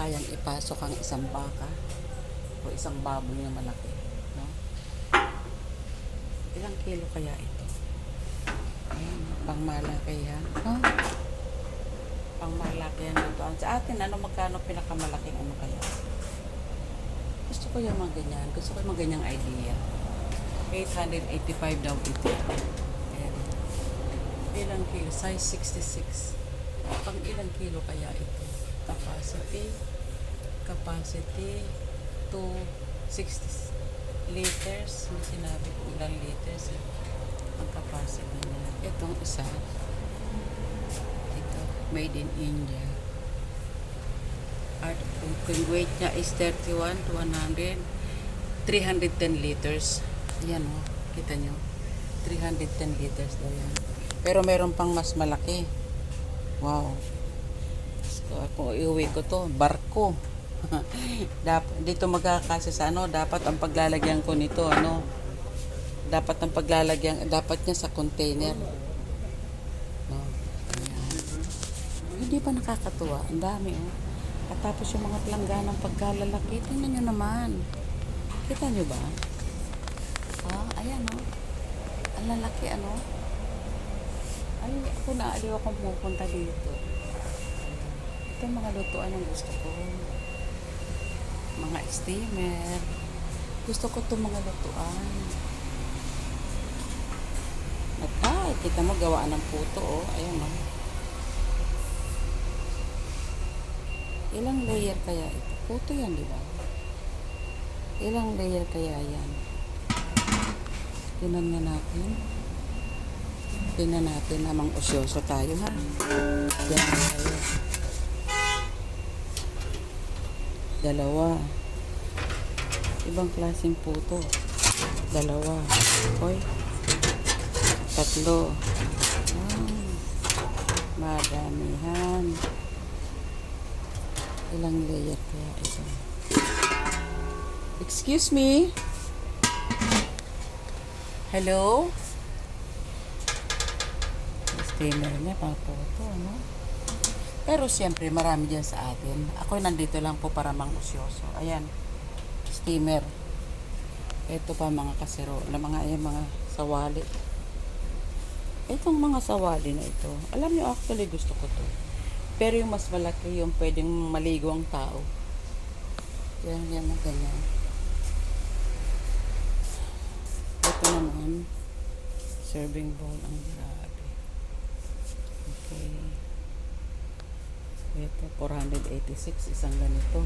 kayang ipasok ang isang baka o isang baboy na malaki. No? Ilang kilo kaya ito? Ayan, pang malaki yan. No? Pang malaki yan ito. Sa atin, ano magkano pinakamalaking ano kaya? Gusto ko yung mga ganyan. Gusto ko yung mga ganyang idea. 885 daw ito. Ayan. Ilang kilo? Size 66. Pang ilang kilo kaya ito? Capacity. Capacity to 60 liters. May sinabi ko ilang liters. Eh. Ang capacity niya. Itong isa. Ito. Made in India. At kung weight niya is 31 to 100, 310 liters. Yan o, kita nyo. 310 liters daw yan. Pero meron pang mas malaki. Wow. So, kung iuwi ko to, barko. Dap dito magkakasya sa ano, dapat ang paglalagyan ko nito, ano, dapat ang paglalagyan, dapat niya sa container. No? Hindi pa nakakatuwa? Ang dami, oh. At tapos yung mga pelangganang pagkalalaki, tingnan nyo naman. Kita nyo ba? Ah, ayan, oh. Ang lalaki, ano? Ay, ako na, aliw akong pupunta dito. Ito yung mga lutuan ang gusto ko. Mga steamer. Gusto ko itong mga lutuan. At ay, kita mo gawa ng puto, oh. Ayan, oh. Ilang layer kaya ito? Puto yan, di ba? Ilang layer kaya yan? Tinan nga natin. Tingnan natin namang osyoso tayo, ha? Yan tayo. Dalawa. Ibang klaseng puto. Dalawa. Hoy. Tatlo. Ah, madamihan. Ilang layer kaya ito? Excuse me? Hello? Steamer niya, pang photo, ano? Pero siyempre, marami dyan sa atin. Ako nandito lang po para mang usyoso. Ayan, steamer. Ito pa mga kasero, na mga, ayan, mga sawali. Itong mga sawali na ito, alam niyo actually gusto ko to. Pero yung mas malaki yung pwedeng maligo ang tao. Yan, yan na ganyan. Ito naman, serving bowl ang grabe. Okay. Ito, 486, isang ganito.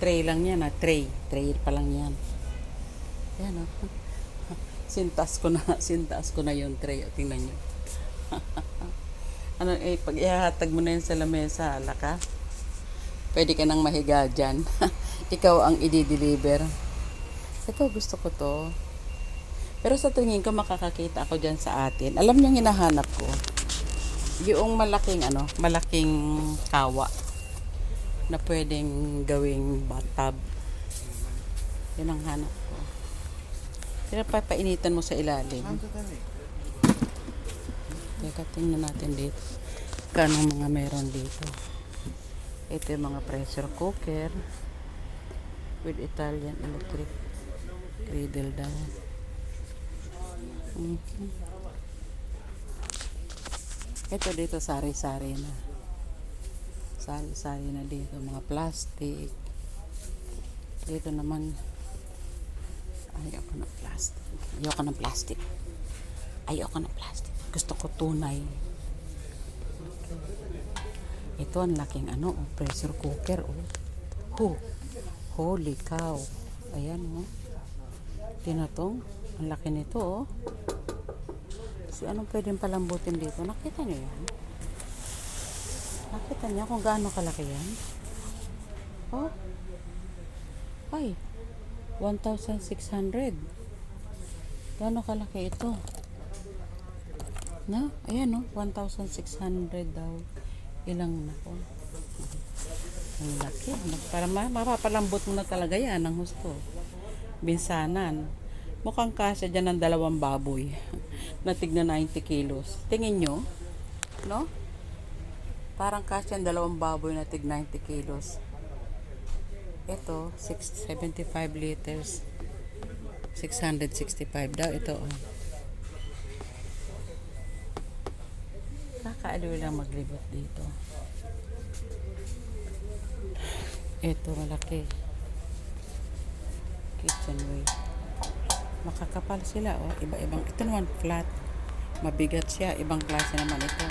Tray lang yan, ah. Tray. Tray pa lang yan. Yan, oh. Sintas ko na, sintas ko na yung tray. O, tingnan nyo. ano, eh, pag ihahatag mo na yun sa lamesa, ala ka. Pwede ka nang mahiga dyan. Ikaw ang i-deliver. Ito, gusto ko to. Pero sa tingin ko, makakakita ako dyan sa atin. Alam niyo, hinahanap ko. Yung malaking, ano, malaking kawa na pwedeng gawing bathtub. Yan ang hanap ko. Pero papainitan mo sa ilalim. Teka, tingnan natin dito. Kano mga meron dito. Ito yung mga pressure cooker with Italian electric cradle daw. Mhm. Ito dito sari-sari na. Sari-sari na dito. Mga plastic. Dito naman ayoko ng plastic. Ayoko ng plastic. Ayoko ng plastic. Gusto ko tunay. Ito ang laking ano, oh, pressure cooker. Oh. Ho. Holy cow. Ayan oh. Tinatong. Ang laki nito oh. So, anong pwedeng palambutin dito? Nakita niyo yan? Nakita niya kung gaano kalaki yan? Oh. Ay. 1,600. Gaano kalaki ito? Na, ayan oh, 1,600 daw. Ilang na po. Ang laki. Para ma mapapalambot mo na talaga yan ang gusto. Binsanan. Mukhang kasya dyan ng dalawang baboy. na tigna 90 kilos. Tingin nyo? No? Parang kasi ang dalawang baboy na tig 90 kilos. Ito, 6, 75 liters. 665 daw. Ito, oh. Kakaaliw lang maglibot dito. Ito, malaki. Kitchenway. Makakapal sila, oh. Iba-ibang. Ito naman, flat. Mabigat siya. Ibang klase naman ito.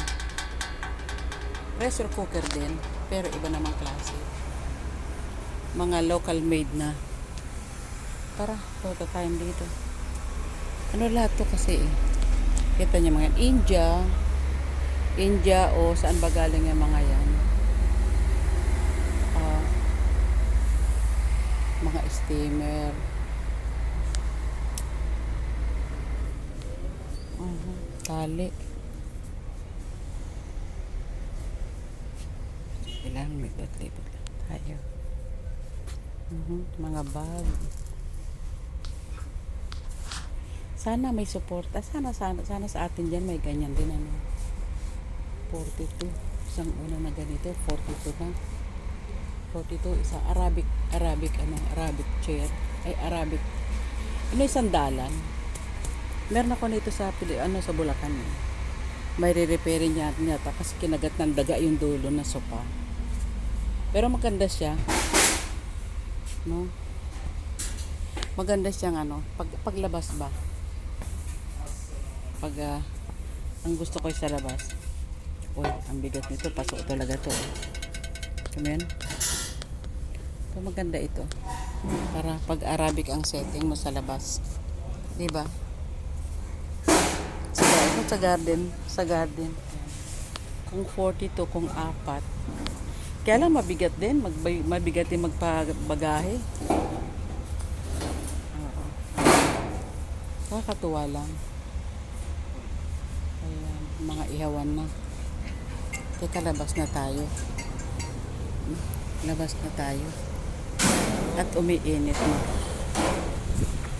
Pressure cooker din, pero iba namang klase. Mga local made na. Punta tayo dito. Ano lahat to kasi eh. Kita niyo mga India. India o saan ba galing yung mga yan? Ah, mga steamer. Tali. Ilang libot-libot lang tayo. Mhm, Mga bag. Sana may suporta. Sana, sana, sana sa atin dyan may ganyan din ano. 42. Isang una na ganito. 42 na. 42. Isang Arabic, Arabic, ano, Arabic chair. Ay, Arabic. Ano yung sandalan? Meron ako nito sa, Pili- ano, sa Bulacan. Eh. May re-repairin niya, niya kasi kinagat ng daga yung dulo na sopa. Pero maganda siya. No? Maganda siyang ano, pag, paglabas ba? Pag ah, ang gusto ko sa labas. Uy, ang bigat nito, pasok talaga to. Amen. Ito maganda ito. Para pag Arabic ang setting mo sa labas. 'Di ba? Sa, garden, sa garden. Kung 42, kung apat. Kaya lang mabigat din, magbay, mabigat din magpabagahe. Nakakatuwa lang. Ayan, mga ihawan na. Teka, labas na tayo. Hmm, Labas na tayo. At umiinit na.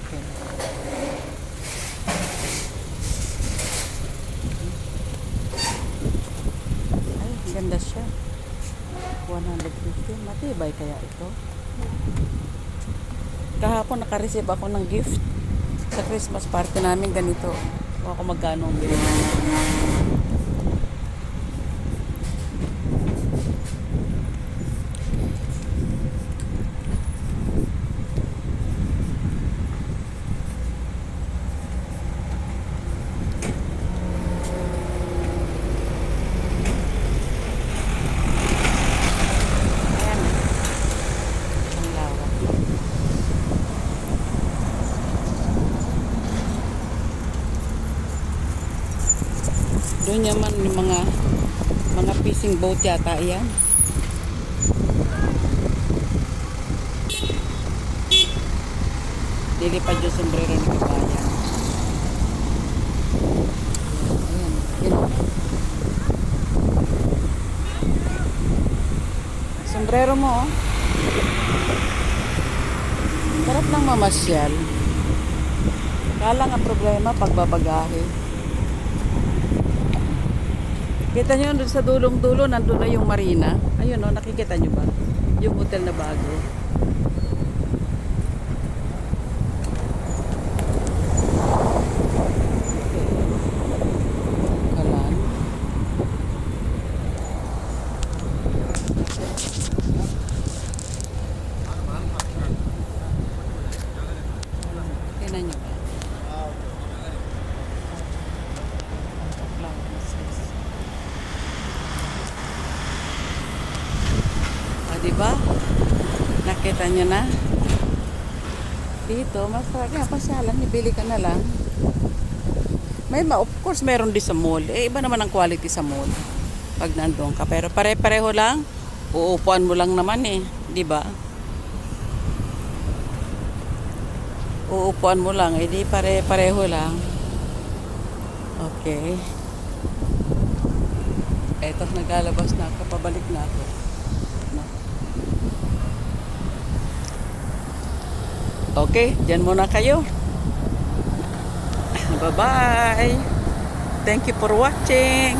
Okay. Ay, ganda siya. 150. Matibay kaya ito. Kahapon nakareceive ako ng gift sa Christmas party namin ganito. O ako magkano ang bili. Ayan. Ang lawak. Doon naman yung mga mga fishing boat yata yan. Lilipad yung sombrero ni kabayan. Ayan. Sombrero mo, oh. Sarap lang mamasyal. Kala nga problema pagbabagahe. Kita nyo doon sa dulong-dulo, nandun na yung marina. Ayun o, nakikita nyo ba? Yung hotel na bago. Kalan. Tingnan nyo ba? Flower O, di ba? Nakita nyo na? Dito, mas kaya pasyalan, ibili ka na lang. May, ma- of course, meron din sa mall. Eh, iba naman ang quality sa mall. Pag nandun ka. Pero pare-pareho lang. Uupuan mo lang naman eh. Di ba? Uupuan mo lang. Eh, pare-pareho lang. Okay. Eto, naglalabas na ako. Pabalik na ako. No. Okay, dyan muna kayo. Bye-bye. Thank you for watching.